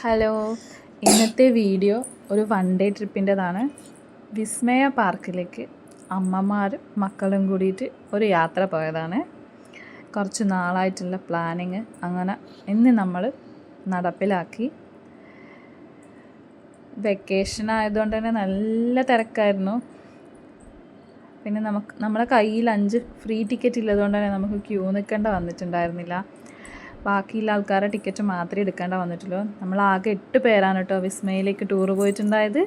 Hello. ഇന്നത്തെ video ഒരു one day ട്രിപ്പിന്റെതാണ് വിസ്മയ പാർക്കിലേക്ക് അമ്മമാരും മക്കളും കൂടിയിട്ട് ഒരു യാത്ര പോയതാണ്. കുറച്ച് നാളായിട്ടുള്ള പ്ലാനിങ് അങ്ങനെ ഇന്ന് നമ്മൾ നടപ്പിലാക്കി. വെക്കേഷൻ ആയതുകൊണ്ട് തന്നെ നല്ല തിരക്കായിരുന്നു. പിന്നെ നമുക്ക് നമ്മുടെ കയ്യിൽ അഞ്ച് ഫ്രീ ടിക്കറ്റ് ഇല്ലതുകൊണ്ട് തന്നെ നമുക്ക് ക്യൂ നിൽക്കേണ്ട വന്നിട്ടുണ്ടായിരുന്നില്ല. ബാക്കിയുള്ള ആൾക്കാരുടെ ടിക്കറ്റ് മാത്രമേ എടുക്കേണ്ട വന്നിട്ടുള്ളൂ. നമ്മൾ ആകെ എട്ട് പേരാണ് കേട്ടോ വിസ്മയിലേക്ക് ടൂർ പോയിട്ടുണ്ടായത്.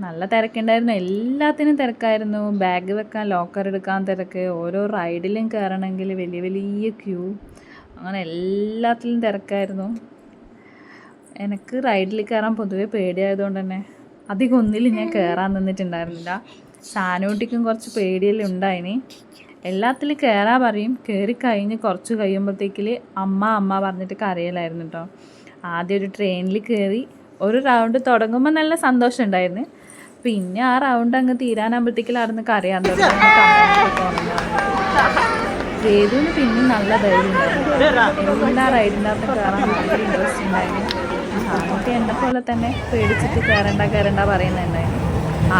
നല്ല തിരക്കുണ്ടായിരുന്നു. എല്ലാത്തിനും തിരക്കായിരുന്നു. ബാഗ് വെക്കാൻ ലോക്കർ എടുക്കാൻ തിരക്ക്. ഓരോ റൈഡിലും കയറണമെങ്കിൽ വലിയ വലിയ ക്യൂ അങ്ങനെ എല്ലാത്തിലും തിരക്കായിരുന്നു. എനിക്ക് റൈഡിൽ കയറാൻ പൊതുവെ പേടിയായതുകൊണ്ട് തന്നെ അധികം ഒന്നിലും ഞാൻ കയറാൻ നിന്നിട്ടുണ്ടായിരുന്നില്ല. സാനൂട്ടിക്കും കുറച്ച് പേടിയെല്ലാം ഉണ്ടായിനി. എല്ലാത്തിലും കയറാ പറയും. കയറി കഴിഞ്ഞ് കുറച്ച് കഴിയുമ്പോഴത്തേക്കിൽ അമ്മ അമ്മ പറഞ്ഞിട്ട് കരയലായിരുന്നു കേട്ടോ ആദ്യം ഒരു ട്രെയിനിൽ കയറി ഒരു റൗണ്ട് തുടങ്ങുമ്പോൾ നല്ല സന്തോഷം ഉണ്ടായിരുന്നു. പിന്നെ ആ റൗണ്ട് അങ്ങ് തീരാനാകുമ്പോഴത്തേക്കിൽ അവിടെ നിന്ന് കരയാൻ തുടങ്ങി. പിന്നെ നല്ല ധൈര്യം എല്ലാ റൈഡിന്റെ കയറാൻ നല്ല ഇൻട്രസ്റ്റ് ഉണ്ടായിരുന്നു. അതൊക്കെ എന്നെ പോലെ തന്നെ പേടിച്ചിട്ട് കയറണ്ട കയറണ്ട പറയുന്നുണ്ടായിരുന്നു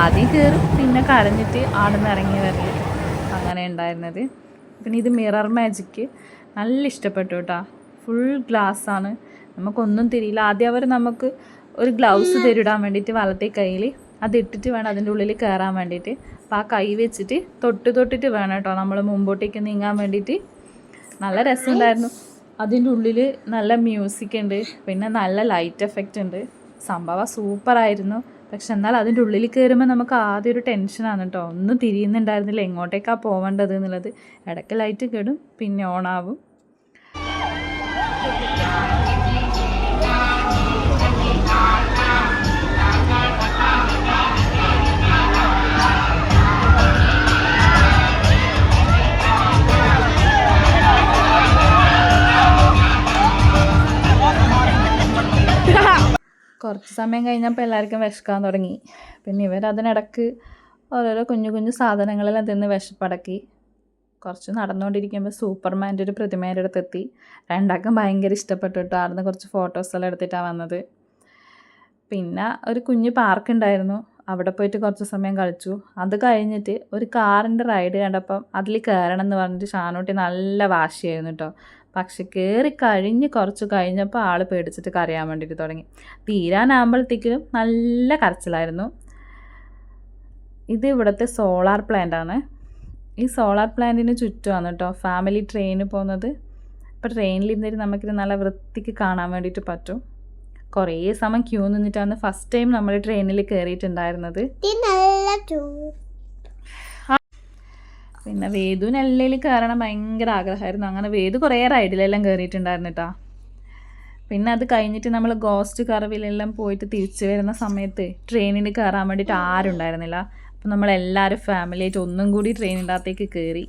ആദ്യം കയറും പിന്നെ കരഞ്ഞിട്ട് ആടുന്ന് ഇറങ്ങി വരൽ. അങ്ങനെ ഉണ്ടായിരുന്നത്. പിന്നെ ഇത് മിറർ മാജിക്ക് നല്ല ഇഷ്ടപ്പെട്ടു കേട്ടോ. ഫുൾ ഗ്ലാസ് ആണ്. നമുക്കൊന്നും തിരിയില്ല. ആദ്യം അവർ നമുക്ക് ഒരു ഗ്ലൗസ് തരിടാൻ വേണ്ടിയിട്ട് വലത്തെ കയ്യിൽ അത് ഇട്ടിട്ട് വേണം അതിന്റെ ഉള്ളിൽ കയറാൻ വേണ്ടിയിട്ട്. അപ്പോൾ ആ കൈ വെച്ചിട്ട് തൊട്ട് തൊട്ടിട്ട് വേണം കേട്ടോ നമ്മൾ മുമ്പോട്ടേക്ക് നീങ്ങാൻ വേണ്ടിയിട്ട്. നല്ല രസമുണ്ടായിരുന്നു. അതിന്റെ ഉള്ളിൽ നല്ല മ്യൂസിക് ഉണ്ട്. പിന്നെ നല്ല ലൈറ്റ് എഫക്റ്റ് ഉണ്ട്. സംഭവം സൂപ്പറായിരുന്നു. പക്ഷെ എന്നാൽ അതിന്റെ ഉള്ളിൽ കയറുമ്പോൾ നമുക്ക് ആദ്യം ഒരു ടെൻഷനാണ് കേട്ടോ ഒന്നും തിരിയുന്നുണ്ടായിരുന്നില്ല. എങ്ങോട്ടേക്കാണ് പോവേണ്ടത് എന്നുള്ളത്. ഇടയ്ക്ക് ലൈറ്റ് കെടും പിന്നെ ഓണാവും കുറച്ച് സമയം കഴിഞ്ഞപ്പോൾ എല്ലാവർക്കും വിശക്കാൻ തുടങ്ങി. പിന്നെ ഇവർ അതിനിടക്ക് ഓരോരോ കുഞ്ഞു കുഞ്ഞു സാധനങ്ങളെല്ലാം തിന്ന് വിശപ്പടക്കി. കുറച്ച് നടന്നുകൊണ്ടിരിക്കുമ്പോൾ സൂപ്പർമാന്റെ ഒരു പ്രതിമയുടെ അടുത്തെത്തി രണ്ടാക്കും ഭയങ്കര ഇഷ്ടപ്പെട്ടു കേട്ടോ അവിടുന്ന് കുറച്ച് ഫോട്ടോസെല്ലാം എടുത്തിട്ടാണ് വന്നത്. പിന്നെ ഒരു കുഞ്ഞു പാർക്ക് ഉണ്ടായിരുന്നു അവിടെ പോയിട്ട് കുറച്ച് സമയം കളിച്ചു. അത് കഴിഞ്ഞിട്ട് ഒരു കാറിന്റെ റൈഡ് കണ്ടപ്പം അതിൽ കയറണം എന്ന് പറഞ്ഞിട്ട് ഷാനൂട്ടി നല്ല വാശിയായിരുന്നു കേട്ടോ പക്ഷെ കയറി കഴിഞ്ഞ് കുറച്ച് കഴിഞ്ഞപ്പോൾ ആൾ പേടിച്ചിട്ട് കരയാൻ വേണ്ടിയിട്ട് തുടങ്ങി. തീരാനാകുമ്പോഴത്തേക്കും നല്ല കരച്ചിലായിരുന്നു. ഇത് ഇവിടുത്തെ സോളാർ പ്ലാന്റാണ് ഈ സോളാർ പ്ലാന്റിന് ചുറ്റുമാണ് കേട്ടോ ഫാമിലി ട്രെയിന് പോകുന്നത്. ഇപ്പോൾ ട്രെയിനിൽ ഇരുന്നിട്ട് നമുക്കിത് നല്ല വൃത്തിക്ക് കാണാൻ വേണ്ടിയിട്ട് പറ്റും. കുറേ സമയം ക്യൂ നിന്നിട്ടാണ് ഫസ്റ്റ് ടൈം നമ്മൾ ട്രെയിനിൽ കയറിയിട്ടുണ്ടായിരുന്നത് പിന്നെ വേദുവിന് എല്ലാം കയറണം ഭയങ്കര ആഗ്രഹമായിരുന്നു. അങ്ങനെ വേദു കുറേ റൈഡിലെല്ലാം കയറിയിട്ടുണ്ടായിരുന്നു കേട്ടോ പിന്നെ അത് കഴിഞ്ഞിട്ട് നമ്മൾ ഗോസ്റ്റ് കറവിലെല്ലാം പോയിട്ട് തിരിച്ചു വരുന്ന സമയത്ത് ട്രെയിനിൽ കയറാൻ വേണ്ടിയിട്ട് ആരും ഉണ്ടായിരുന്നില്ല. അപ്പോൾ നമ്മളെല്ലാവരും ഫാമിലിയായിട്ട് ഒന്നും കൂടി ട്രെയിനിന്റെ അകത്തേക്ക് കയറി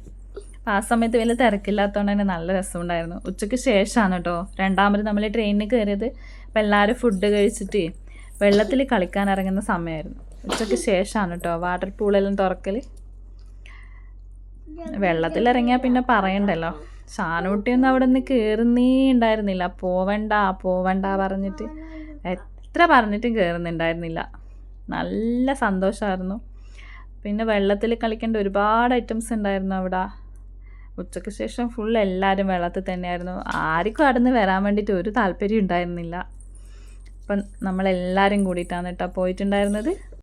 ആ സമയത്ത് വലിയ തിരക്കില്ലാത്തതുകൊണ്ട് തന്നെ നല്ല രസമുണ്ടായിരുന്നു. ഉച്ചയ്ക്ക് ശേഷമാണ് കേട്ടോ രണ്ടാമത് നമ്മൾ ട്രെയിനിൽ കയറിയത് അപ്പോൾ എല്ലാവരും ഫുഡ് കഴിച്ചിട്ട് വെള്ളത്തിൽ കളിക്കാൻ ഇറങ്ങുന്ന സമയമായിരുന്നു ഉച്ചയ്ക്ക് ശേഷമാണ് കേട്ടോ വാട്ടർ പൂളെല്ലാം തുറക്കൽ വെള്ളത്തിലിറങ്ങിയാൽ പിന്നെ പറയണ്ടല്ലോ. ഷാനൂട്ടിയൊന്നും അവിടെ നിന്ന് കയറുന്നേ ഉണ്ടായിരുന്നില്ല. പോവണ്ട പോവണ്ട പറഞ്ഞിട്ട്. എത്ര പറഞ്ഞിട്ടും കയറുന്നുണ്ടായിരുന്നില്ല നല്ല സന്തോഷമായിരുന്നു പിന്നെ വെള്ളത്തിൽ കളിക്കേണ്ട ഒരുപാട് ഐറ്റംസ് ഉണ്ടായിരുന്നു അവിടെ. ഉച്ചയ്ക്ക് ശേഷം ഫുൾ എല്ലാവരും വെള്ളത്തിൽ തന്നെയായിരുന്നു. ആർക്കും അവിടെ നിന്ന് വരാൻ വേണ്ടിയിട്ട് ഒരു താല്പര്യം ഉണ്ടായിരുന്നില്ല. അപ്പം നമ്മളെല്ലാവരും കൂടിയിട്ടാണ് കേട്ടോ പോയിട്ടുണ്ടായിരുന്നത്.